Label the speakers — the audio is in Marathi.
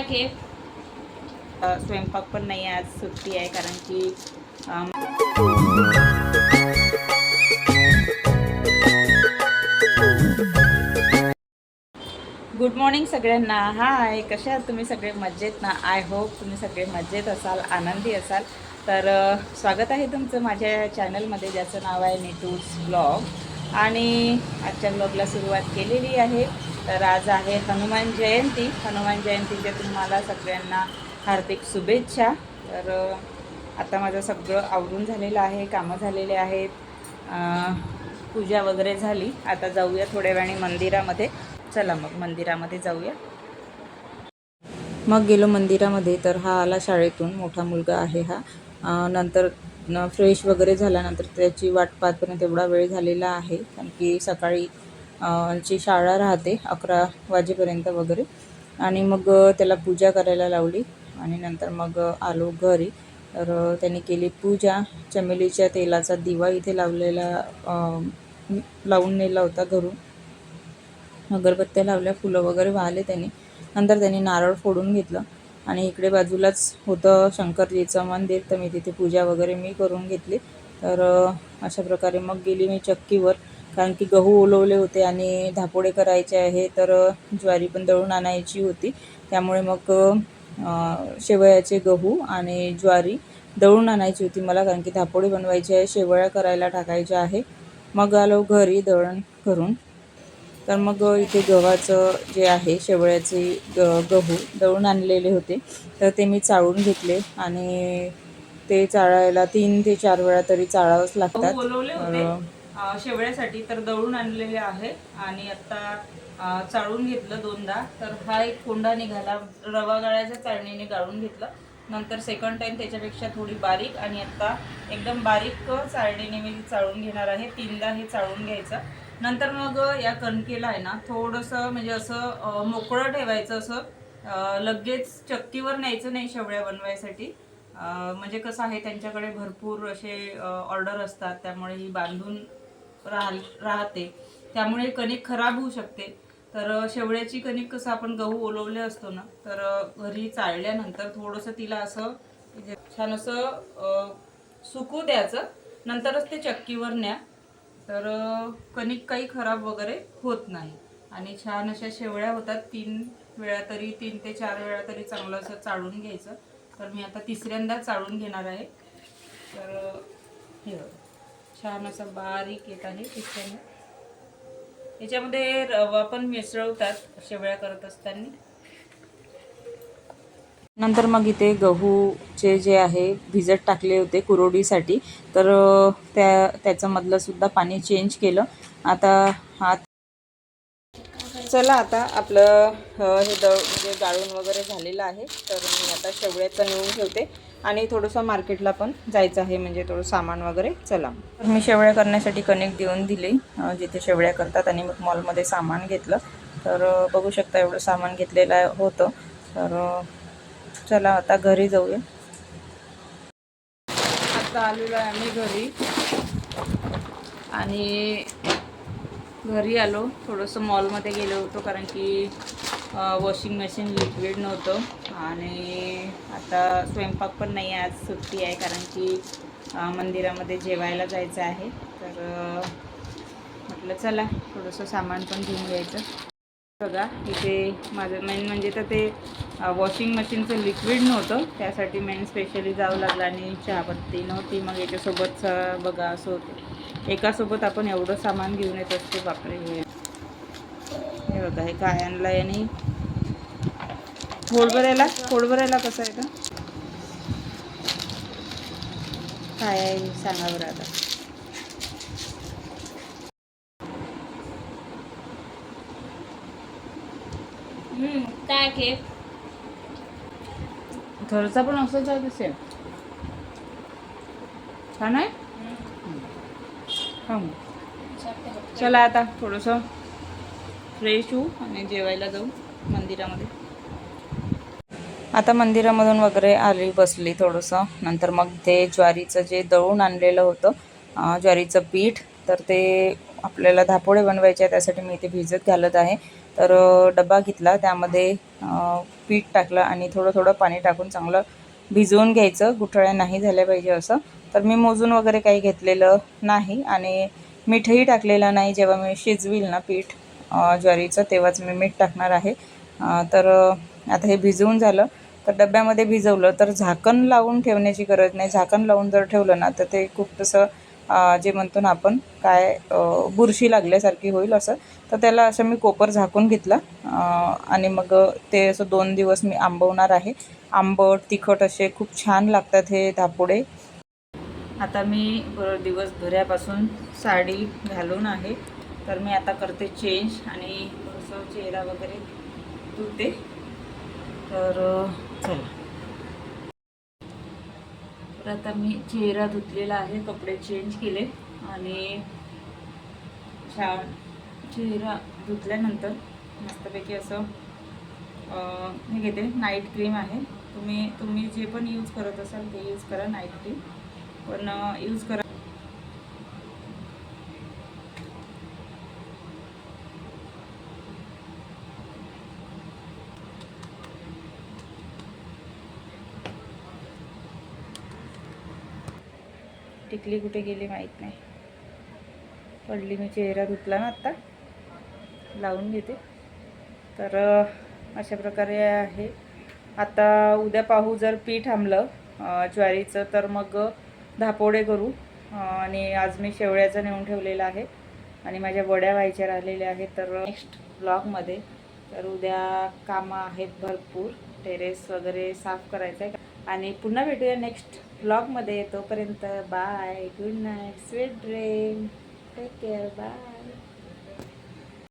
Speaker 1: काय केक
Speaker 2: स्वयंपाक पण नाही आज सुट्टी आहे कारण की गुड मॉर्निंग सगळ्यांना. हाय कशा आहात तुम्ही सगळे? मजेत ना? आय होप तुम्ही सगळे मजेत असाल आनंदी असाल. तर स्वागत आहे तुमचं माझ्या चॅनलमध्ये ज्याचं नाव आहे नेटूज ब्लॉग आणि आजच्या ब्लॉगला सुरुवात केलेली आहे. तर आज आहे हनुमान जयंती. हनुमान जयंतीच्या तुम्हाला सगळ्यांना हार्दिक शुभेच्छा. तर आता माझं सगळं आवरून झालेलं आहे कामं झालेले आहेत. पूजा वगैरे झाली. आता जाऊया थोड्या वेळाने मंदिरामध्ये. चला मग मंदिरामध्ये जाऊया. मग गेलो मंदिरामध्ये तर हा आला शाळेतून. मोठा मुलगा आहे हा. नंतर फ्रेश वगैरे झाल्यानंतर त्याची वाट पाहतपर्यंत एवढा वेळ झालेला आहे. कारण की सकाळी ची शाळा राहते अकरा वाजेपर्यंत वगैरे. आणि मग त्याला पूजा करायला लावली. आणि नंतर मग आलो घरी. तर अं, त्यांनी केली पूजा. चमेलीच्या तेलाचा दिवा इथे लावलेला लावून नेला होता घरून. अगरबत्त्या लावल्या फुलं वगैरे वाहले त्यांनी. नंतर त्यांनी नारळ फोडून घेतलं. आणि इकडे बाजूलाच होतं शंकरजीचं मंदिर. तर मी तिथे पूजा वगैरे मी करून घेतली. तर अशा प्रकारे मग गेली मी चक्कीवर. कारण की गहू ओलवले होते आणि धापोडे करायचे आहे तर ज्वारी पण दळून आणायची होती. त्यामुळे मग शेवयाचे गहू आणि ज्वारी दळून आणायची होती मला कारण की धापोडे बनवायचे आहे शेवया करायला टाकायच्या आहे. मग आलो घरी दळण करून. तर मग इथे गव्हाचं जे आहे शेवळ्याचे ग गहू दळून आणलेले होते. तर ते मी चाळून घेतले आणि ते चाळायला तीन ते चार वेळा तरी चाळावंच लागतात.
Speaker 3: शेवळ्यासाठी तर दळून आणलेले आहे आणि आता चाळून घेतलं दोनदा. तर हा एक कोंडा निघाला. रवा गाळ्याच्या चाळणीने गाळून घेतलं. नंतर सेकंड टाइम त्याच्यापेक्षा थोडी बारीक आणि आत्ता एकदम बारीक चाळणीने मी चाळून घेणार आहे. तीनदा हे चाळून घ्यायचं. नंतर मग या कणकेला आहे ना थोडंसं म्हणजे असं मोकळं ठेवायचं असं लगेच चक्कीवर न्यायचं नाही शेवळ्या बनवायसाठी. म्हणजे कसं आहे त्यांच्याकडे भरपूर असे ऑर्डर असतात. त्यामुळे ही बांधून राह राहते. त्यामुळे कणिक खराब होऊ शकते. तर शेवळ्याची कणिक कसं आपण गहू ओलवले असतो ना तर घरी चाळल्यानंतर थोडंसं तिला असं म्हणजे छान असं सुकू द्यायचं. नंतरच ते चक्कीवर न्या. तर कणिक काही खराब वगैरे होत नाही. आणि छान अशा शेवळ्या होतात. तीन वेळा तरी तीन ते चार वेळा तरी चांगलं असं चाळून घ्यायचं. तर मी आता तिसऱ्यांदा चाळून घेणार आहे. तर हे छान असं बारीक येत आहे तिसऱ्यांदा याच्यामध्ये रवा पण मिसळवतात शेवळ्या करत असताना.
Speaker 2: नंतर मग इथे गहूचे जे आहे भिजत टाकले होते कुरोडीसाठी तर त्या त्याचं मधलं सुद्धा पाणी चेंज केलं. आता हात चला आता आपलं हे दळ म्हणजे गाळून वगैरे झालेलं आहे. तर मी आता शेवळ्याचं नेऊन ठेवते. आणि थोडंसं मार्केटला पण जायचं आहे म्हणजे थोडं सामान वगैरे. चला. तर मी शेवळ्या करण्यासाठी कनेक्ट देऊन दिली जिथे शेवळ्या करतात. आणि मग मॉलमध्ये सामान घेतलं. तर बघू शकता एवढं सामान घेतलेलं होतं. तर चला आता घरी जाऊया.
Speaker 3: आता आलेलो आहे आम्ही घरी. आणि घरी आलो. थोडंसं मॉलमध्ये गेलो होतो कारण की वॉशिंग मशीन लिक्विड नव्हतं. आणि आता स्वयंपाक पण नाही आहे आज सुट्टी आहे कारण की मंदिरामध्ये जेवायला जायचं आहे. तर म्हटलं चला थोडंसं सामान पण घेऊन यायचं. बघा इथे माझं मेन म्हणजे तर ते वॉशिंग मशीनचं लिक्विड नव्हतं. त्यासाठी मेन स्पेशली जावं लागलं आणि चहापत्ती नव्हती. मग याच्यासोबतच बघा असं होतं. एकासोबत आपण एवढं सामान घेऊन येत असतो बापरे. हे हे बघा हे काय आणलं आहे आणि फोड भरायला फोड भरायला कसं आहे का? काय आहे सांगा बरं आता.
Speaker 1: हम्म, काय केक
Speaker 3: घरचा पण असंच आहे तसे छान आहे? खाऊ चला आता थोडंसं फ्रेश होऊ आणि जेवायला जाऊ मंदिरामध्ये.
Speaker 2: आता मंदिरामधून वगैरे आली बसली थोडंसं. नंतर मग ते ज्वारीचं जे दळून आणलेलं होतं ज्वारीचं पीठ तर ते आपल्याला धापोळे बनवायचे आहे त्यासाठी मी इथे भिजत घालत आहे.
Speaker 4: तर डबा घेतला त्यामध्ये पीठ टाकलं आणि थोडं थोडं पाणी टाकून चांगलं भिजवून घ्यायचं गुठळ्या नाही झाल्या पाहिजे असं. तर मी मोजून वगैरे काही घेतलेलं नाही आणि मीठही टाकलेलं नाही. जेव्हा मी शिजवील ना पीठ ज्वारीचं तेव्हाच मी मीठ टाकणार आहे. तर आता हे भिजवून झालं तर डब्यामध्ये भिजवलं तर झाकण लावून ठेवण्याची गरज नाही. झाकण लावून जर ठेवलं ना तर ते खूप तसं जे म्हणतो ना आपण काय बुरशी लागल्यासारखी होईल असं. तर त्याला असं मी कोपर झाकून घेतला आणि मग ते असं दोन दिवस मी आंबवणार आहे. आंबट तिखट असे खूप छान लागतात हे धापुडे.
Speaker 2: आता मी बर दिवसभरापासून साडी घालून आहे. तर मी आता करते चेंज आणि थोडंसं चेहरा वगैरे धुते. तर चला. तर आता मी चेहरा धुतलेला आहे कपडे चेंज केले आणि छान चेहरा धुतल्यानंतर मस्तपैकी असं हे मी घेते नाईट क्रीम आहे. तुम्ही तुम्ही जे पण यूज करत असाल ते यूज करा नाईट क्रीम पण यूज करा. टिकली कुठे गेली माहीत नाही. पडली मी चेहरा धुतला ना आत्ता लावून घेते. तर अशा प्रकारे आहे. आता उद्या पाहू जर पीठ आंबलं ज्वारीचं तर मग धापोडे करू. आणि आज मी शेवळ्याचं नेऊन ठेवलेलं आहे. आणि माझ्या वड्या व्हायच्या राहिलेल्या आहेत तर नेक्स्ट ब्लॉगमध्ये तर उद्या कामं आहेत भरपूर. टेरेस वगैरे साफ करायचं आहे आणि पुन्हा भेटूया नेक्स्ट ब्लॉगमध्ये तोपर्यंत bye good night sweet dream take care bye